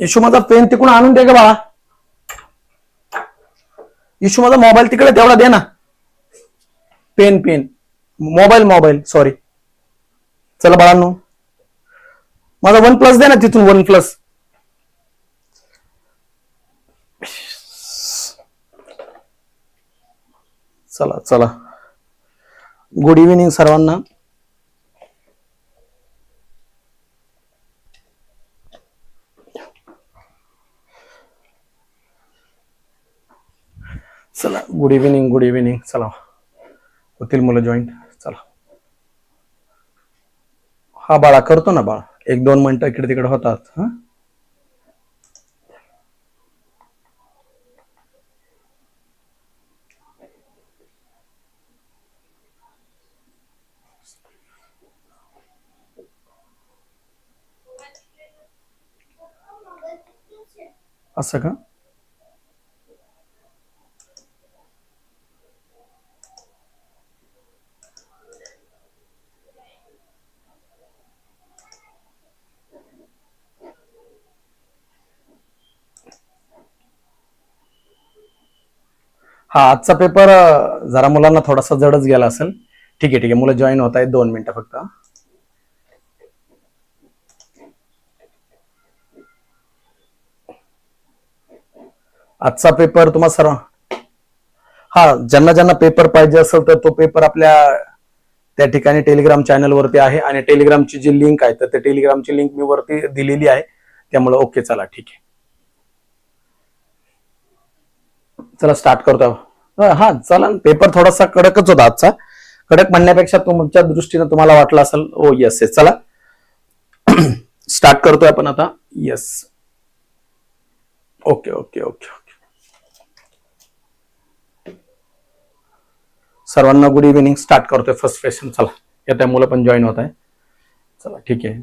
Issue माझा pen तिकडून आणून दे ग बाळा. इशू माझा मोबाईल तिकडे तेवढा दे ना. Pen pen. Mobile mobile. Sorry चला बाळांनो. माझा वन प्लस दे ना तिथून वन प्लस चला चला. गुड इव्हिनिंग सर्वांना चला गुड इव्हिनिंग गुड इव्हिनिंग चला होतील मुलं जॉईंट चला हा बाळा करतो ना बाळा एक दोन मिनिटं इकडे तिकडे होतात हा असं का हा आजचा पेपर जरा मुलांना थोडासा जडच गेला असेल. ठीक आहे ठीक आहे. मुलं जॉईन होत आहेत. दोन मिनिटं फक्त. आजचा पेपर तुम्हा सर्व हा ज्यांना ज्यांना पेपर पाहिजे असेल तर तो पेपर आपल्या त्या ठिकाणी टेलिग्राम चॅनलवरती आहे आणि टेलिग्रामची जी लिंक आहे तर त्या टेलिग्रामची लिंक मी वरती दिलेली आहे. त्यामुळे ओके चला ठीक आहे. चला स्टार्ट करतो. हा चला पेपर थोडासा कडकच होता आजचा. कडक म्हणण्यापेक्षा तुमच्या दृष्टीने तुम्हाला वाटलं असेल ओ येस येस चला. स्टार्ट करतोय आपण आता. Yes okay okay okay okay सर्वांना गुड इव्हिनिंग स्टार्ट करतोय. फर्स्ट सेशन चला. येत्या मुलं पण जॉईन होत आहे. चला ठीक आहे.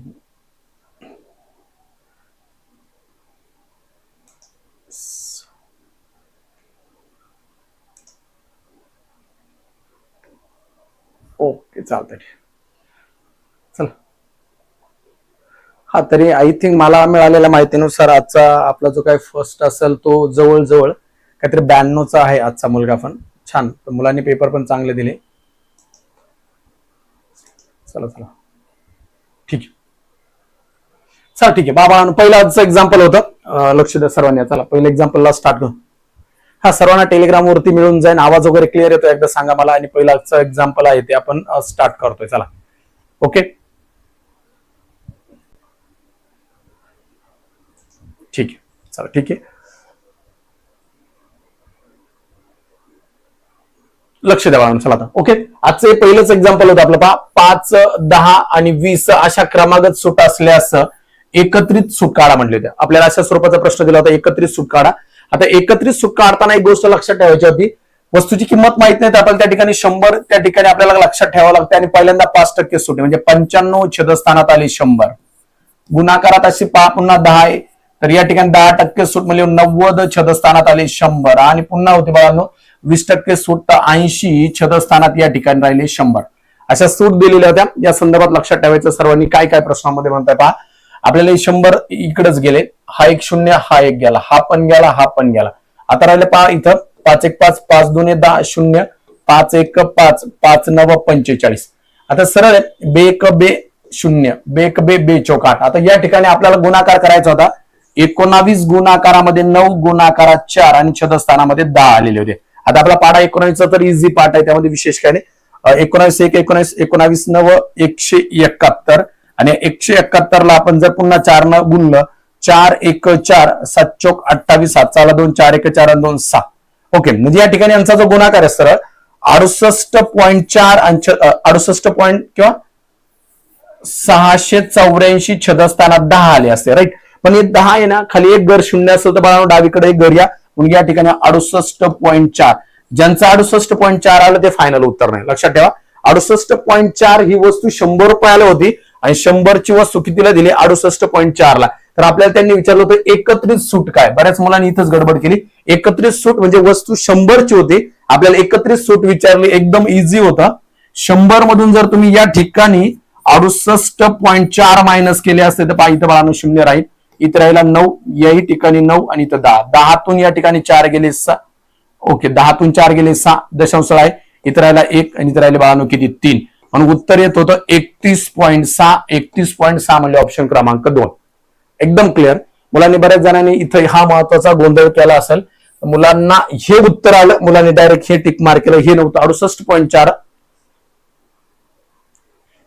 ओके चालतंय. चला. हा तरी आय थिंक मला मिळालेल्या माहितीनुसार आजचा आपला जो काही फर्स्ट असेल तो जवळजवळ काहीतरी ब्याण्णवचा आहे आजचा मुलगा पण. छान. तर मुलांनी पेपर पण चांगले दिले. चला चला. ठीक आहे. चला ठीक आहे. बाबा पहिलं आजचं एक्झाम्पल होतं. लक्ष द्या सर्वांनी. चला पहिलं एक्झाम्पलला स्टार्ट करू. हा सर्वांना टेलिग्राम वरती मिळून जाईल आवाज वगैरे क्लिअर येतो एकदा सांगा मला. आणि पहिलं एक्झाम्पल आहे ते आपण स्टार्ट करतोय. चला. ओके ठीक आहे. चला ठीक आहे. लक्ष द्यावा चला आता. ओके आजचं पहिलंच एक्झाम्पल होतं आपलं. पहा पाच दहा आणि वीस अशा क्रमागत सुट असल्यास एकत्रित सुट काढा म्हटले होते. आपल्याला अशा स्वरूपाचा प्रश्न दिला होता एकत्रित सुट काढा आता एकत्रित सूट काढताना एक गोष्ट लक्षात ठेवायची होती. वस्तूची किंमत माहीत नाही तर आपल्याला त्या ठिकाणी शंभर त्या ठिकाणी आपल्याला लक्षात ठेवावं लागतं आणि पहिल्यांदा पाच टक्के सुट म्हणजे पंच्याण्णव छेदस्थानात आली शंभर. गुणाकारात अशी पहा पुन्हा दहा आहे. तर या ठिकाणी दहा टक्के सूट म्हणजे नव्वद छदस्थानात आले शंभर. आणि पुन्हा होते बाळांनो वीस टक्के सूट तर ऐंशी छदस्थानात या ठिकाणी राहिले शंभर. अशा सूट दिलेल्या होत्या. या संदर्भात लक्षात ठेवायचं सर्वांनी काय काय प्रश्नामध्ये म्हणताय पहा. आपल्याला हे शंभर इकडेच गेले. हा एक शून्य हा एक गेला. हा पण गेला हा पण गेला. आता राहिले पहा इथं पाच एक पाच पाच दोन एक दहा शून्य पाच एक पाच पाच नव पंचेचाळीस. आता सरळ आहे बे एक बे शून्य बे एक बे बे चौकाट आता या ठिकाणी आपल्याला गुणाकार करायचा होता. एकोणावीस गुणाकारामध्ये नऊ गुणाकारात चार आणि छदस्थानामध्ये दहा आलेले होते. आता आपला पाडा एकोणावीसचा तर इझी पाठ आहे त्यामध्ये विशेष काय नाही. एकोणावीस एक एकोणावीस एकोणावीस नव एकशे एकाहत्तर. आणि एकशे एकाहत्तरला आपण जर पुन्हा चार न गुणलं चार एक चार सात चौक अठ्ठावीस सात चाला दोन चार एक चार आणि दोन सहा. ओके म्हणजे या ठिकाणी यांचा जो गुणाकार आहे सरळ अडुसष्ट पॉईंट चार आणि अडुसष्ट पॉईंट किंवा सहाशे चौऱ्याऐंशी छदस्थानात दहा आले असते राईट पण हे दहा आहे ना खाली एक घर शून्य असेल तर बाळांनो डावीकडे एक घर या. म्हणजे या ठिकाणी अडुसष्ट पॉईंट चार. ज्यांचं अडुसष्ट पॉईंट चार आलं ते फायनल उत्तर नाही. लक्षात ठेवा. अडुसष्ट पॉईंट चार ही वस्तू शंभर रुपयाला होती. आणि शंभरची वस्तू कितीला दिली? अडुसष्ट पॉईंट चारला तर आपल्याला त्यांनी विचारलं होतं एकत्रित सूट काय? बऱ्याच मुलांनी इथंच गडबड केली. एकत्रित सूट म्हणजे वस्तू शंभरची होती. आपल्याला एकत्रित सूट विचारली एकदम इझी होता. शंभर मधून जर तुम्ही या ठिकाणी अडुसष्ट पॉईंट चार मायनस केले असते तर इथं बाळांनो शून्य राहील. इथं राहिला नऊ याही ठिकाणी नऊ आणि इथं दहा. दहातून या ठिकाणी चार गेले सहा. ओके दहातून चार गेले सहा. दशांश आहे. इथं राहिला एक आणि इथं राहिले बाळांनो किती? तीन. म्हणून उत्तर येत होतं एकतीस पॉईंट सहा एकतीस पॉईंट सहा म्हणजे ऑप्शन क्रमांक दोन. एकदम क्लिअर मुलांनी बऱ्याच जणांनी इथं हा महत्त्वाचा गोंधळ केला असेल. मुलांना हे उत्तर आलं मुलांनी डायरेक्ट हे टिक मार्क केलं हे नव्हतं. अडुसष्ट पॉईंट चार.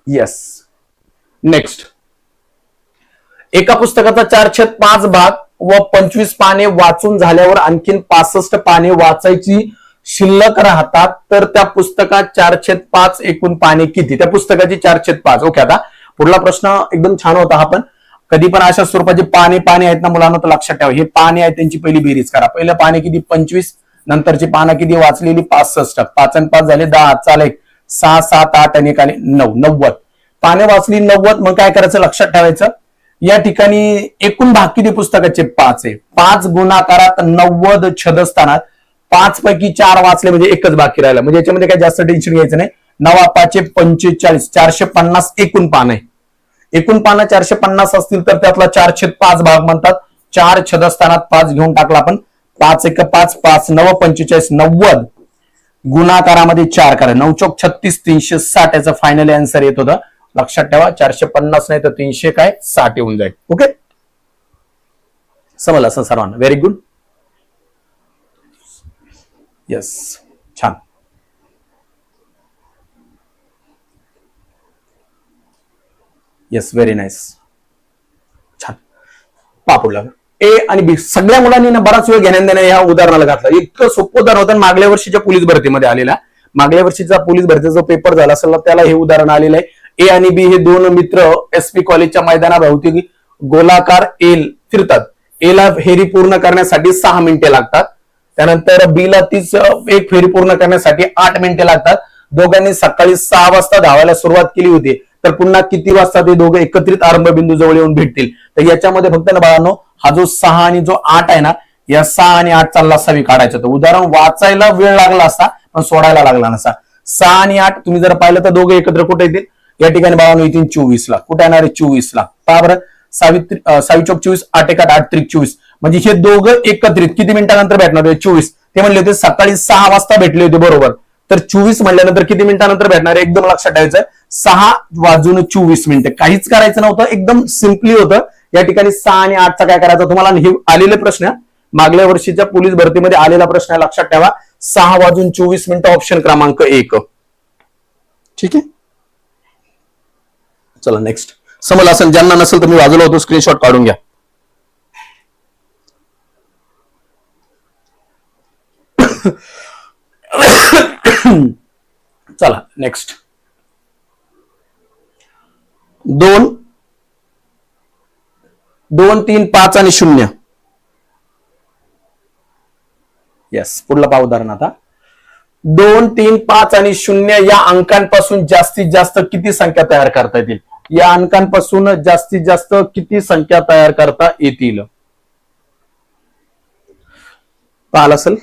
येस नेक्स्ट एका पुस्तकाचा चार पाच भाग व पंचवीस पाने वाचून झाल्यावर आणखीन पासष्ट पाने वाचायची शिल्लक राहतात तर त्या पुस्तकात चार पाच एकूण पाने किती? त्या पुस्तकाची चार पाच. ओके आता पुढला प्रश्न एकदम छान होता हा पण. कधी पण अशा स्वरूपाचे पाने पाने आहेत ना मुलांना तर लक्षात ठेवा. हे पाने आहेत त्यांची पहिली बेरीज करा. पहिलं पाने किती? पंचवीस. नंतरची पानं किती? वाचलेली पासष्ट. पाच आणि पाच झाले दहा. चाल एक सहा सात आठ आणि एक आणि नऊ. नव्वद. पाने वाचली नव्वद मग काय करायचं? लक्षात ठेवायचं. या ठिकाणी एकूण भाग किती पुस्तकाचे? पाच आहे. पाच गुणाकारात नव्वद छदस्थानात पाच पैकी चार वाचले म्हणजे एकच बाकी राहिला. म्हणजे याच्यामध्ये काय जास्त टेन्शन घ्यायचं नाही. नवा पाचशे पंचेचाळीस चारशे पन्नास एकूण पान आहे. एकूण पानं चारशे पन्नास असतील तर त्यातला चार छेद पाच भाग म्हणतात. चार छदस्थानात पाच घेऊन टाकला आपण. पाच एक पाच पाच नव पंचेचाळीस नव्वद. गुणाकारामध्ये चार करा. नऊ चौक छत्तीस तीनशे साठ याचं फायनल आन्सर येत होतं. लक्षात ठेवा चारशे पन्नास नाही तर तीनशे काय? साठ येऊन जाईल. ओके समजलं असं सर्वांना? व्हेरी गुड यस छान. येस व्हेरी नाईस छान. पापुडला ए आणि बी सगळ्या मुलांनी ना बराच वेळ घेण्या देण्या या उदाहरणाला घातलं. इतकं सोपं उदाहरण होतं मागल्या वर्षीच्या पोलीस भरतीमध्ये आलेला. मागल्या वर्षीचा पोलीस भरतीचा जो पेपर झाला असेल त्याला हे उदाहरण आलेलं आहे. ए आणि बी हे दोन मित्र एस पी कॉलेजच्या मैदानाभोवती गोलाकार एल फिरतात. एला फेरी पूर्ण करण्यासाठी सहा मिनिटे लागतात. त्यानंतर बी ला तीच एक फेरी पूर्ण करण्यासाठी आठ मिनिटे लागतात. दोघांनी सकाळी सहा वाजता धावायला सुरुवात केली होती. तर पुन्हा किती वाजता ते दोघं एकत्रित आरंभ बिंदू जवळ येऊन भेटतील? तर याच्यामध्ये फक्त ना बाळांनो हा जो सहा आणि जो आठ आहे ना या सहा आणि आठ चालला असावी काढायचं तर उदाहरण वाचायला वेळ लागला असता पण सोडायला लागला नसा. सहा आणि आठ तुम्ही जर पाहिलं तर दोघं एकत्र कुठे येतील? या ठिकाणी बाळांनो येतील चोवीस ला कुठे येणार आहे? चोवीस ला बरं. सावित्री सावी चौक चोवीस आठ एक आठ आठ त्रिक चोवीस. म्हणजे हे दोघं एकत्रित किती मिनिटानंतर भेटणार होते? चोवीस. ते म्हणले होते सकाळी सहा वाजता भेटले होते बरोबर. तर चोवीस म्हणल्यानंतर किती मिनिटानंतर भेटणार आहे? एकदम लक्षात ठेवायचं. सहा वाजून चोवीस मिनिटं. काहीच करायचं नव्हतं. एकदम सिम्पली होतं. या ठिकाणी सहा आणि आठचा काय करायचं तुम्हाला? हे आलेले प्रश्न. मागल्या वर्षीच्या पोलीस भरतीमध्ये आलेला प्रश्न आहे लक्षात ठेवा. सहा वाजून चोवीस मिनिटं ऑप्शन क्रमांक एक. ठीक आहे? चला नेक्स्ट समजलं असेल ज्यांना नसेल तर मी वाजवलं होतो स्क्रीनशॉट काढून घ्या. चला नेक्स्ट दोन दोन तीन पाच आणि शून्य. येस पुढला पाव उदाहरण आता. दोन तीन पाच आणि शून्य या अंकांपासून जास्तीत जास्त किती संख्या तयार करता येतील? या अंकांपासून जास्तीत जास्त किती संख्या तयार करता येतील? पाहिलं असेल?